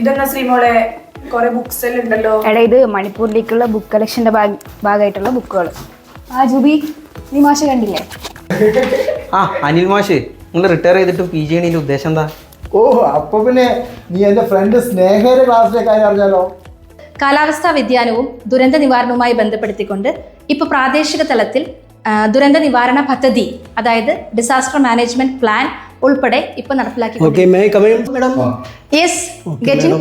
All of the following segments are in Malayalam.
ഇതെന്നാ ശ്രീമോളെ? കൊറേ ബുക്സ് എല്ലാം ഉണ്ടല്ലോ. എടാ ഇത് മണിപ്പൂരിലേക്കുള്ള ബുക്ക് കളക്ഷന്റെ ഭാഗമായിട്ടുള്ള ബുക്കുകൾ ആ ജുബി നീ മാഷ കണ്ടില്ലേ? ആ അനിൽ മാഷ് നിങ്ങൾ റിട്ടയർ ചെയ്തിട്ട് പി ജി ചെയ്യണതിന്റെ ഉദ്ദേശം എന്താ? ഓ അപ്പൊ പിന്നെ നീ എന്റെ ഫ്രണ്ട് സ്നേഹയുടെ ക്ലാസ്സിലെ കാര്യം അറിഞ്ഞാലോ? കാലാവസ്ഥാ വ്യതിയാനവും ദുരന്ത നിവാരണവുമായി ബന്ധപ്പെടുത്തിക്കൊണ്ട് ഇപ്പോൾ പ്രാദേശിക തലത്തിൽ ദുരന്ത നിവാരണ പദ്ധതി അതായത് ഡിസാസ്റ്റർ മാനേജ്മെന്റ് പ്ലാൻ ഉൾപ്പെടെ ഇപ്പൊ നടപ്പിലാക്കി അപ്പൊ മേ കമയും മാഡം യെസ് ഗെറ്റിംഗ്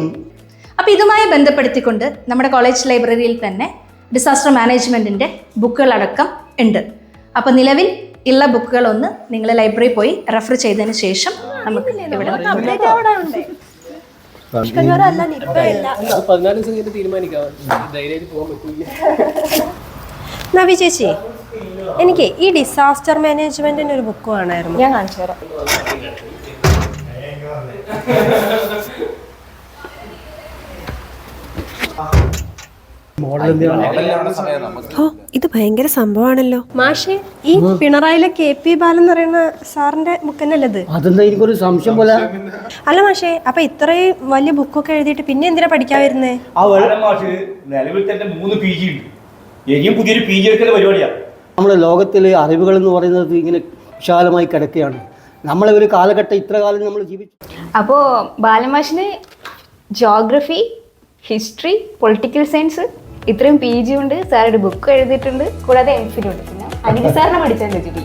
അപ്പോൾ ഇതുമായി ബന്ധപ്പെടുത്തിക്കൊണ്ട് നമ്മുടെ കോളേജ് ലൈബ്രറിയിൽ തന്നെ ഡിസാസ്റ്റർ മാനേജ്മെന്റിന്റെ ബുക്കുകളടക്കം ഉണ്ട്. അപ്പൊ നിലവിൽ ഉള്ള ബുക്കുകൾ ഒന്ന് നിങ്ങൾ ലൈബ്രറി പോയി റെഫർ ചെയ്തതിന് ശേഷം നമുക്ക് ഇവിടെ തീരുമാനിക്കാം. ചേച്ചി എനിക്ക് ഈ ഡിസാസ്റ്റർ മാനേജ്മെന്റിന് ഒരു ബുക്ക് വേണമായിരുന്നു. ഞാൻ കാണിച്ചു തരാം. ഇത് ഭയങ്കര സംഭവമാണല്ലോ. മാഷേ ഈ പിണറായിലെ കെ പി ബാലൻ എന്ന് പറയുന്ന സാറിന്റെ ബുക്ക് തന്നെയല്ലേ ഇത്? അതെന്താ എനിക്കൊരു സംശയം പോലെ? അല്ല മാഷേ അപ്പൊ ഇത്രയും വലിയ ബുക്കൊക്കെ എഴുതിയിട്ട് പിന്നെ എന്തിനാ പഠിക്കാൻ വരുന്നേ? മാഷ് നിലവിൽ തന്നെ മൂന്ന് പി ജി ഉണ്ട്. ഇനിയും പുതിയൊരു പി ജി എടുക്കുന്ന പരിപാടിയാണ് നമ്മുടെ ലോകത്തിലെ അറിവുകൾ എന്ന് പറയുന്നത് ഇങ്ങനെ വിശാലമായി കിടക്കുകയാണ്. നമ്മളെ ഒരു കാലഘട്ടം ഇത്ര കാലം നമ്മൾ ജീവിച്ചു. അപ്പോൾ ബാലമാഷിന് ജോഗ്രഫി ഹിസ്റ്ററി പൊളിറ്റിക്കൽ സയൻസ് ഇത്രയും പി ജി ഉണ്ട് സാറുടെ ബുക്ക് എഴുതിയിട്ടുണ്ട് കൂടാതെ എം ഫിൽ ഉണ്ട്. പിന്നെ അനിൽ സാറിനെ പഠിച്ചാൽ ജുബി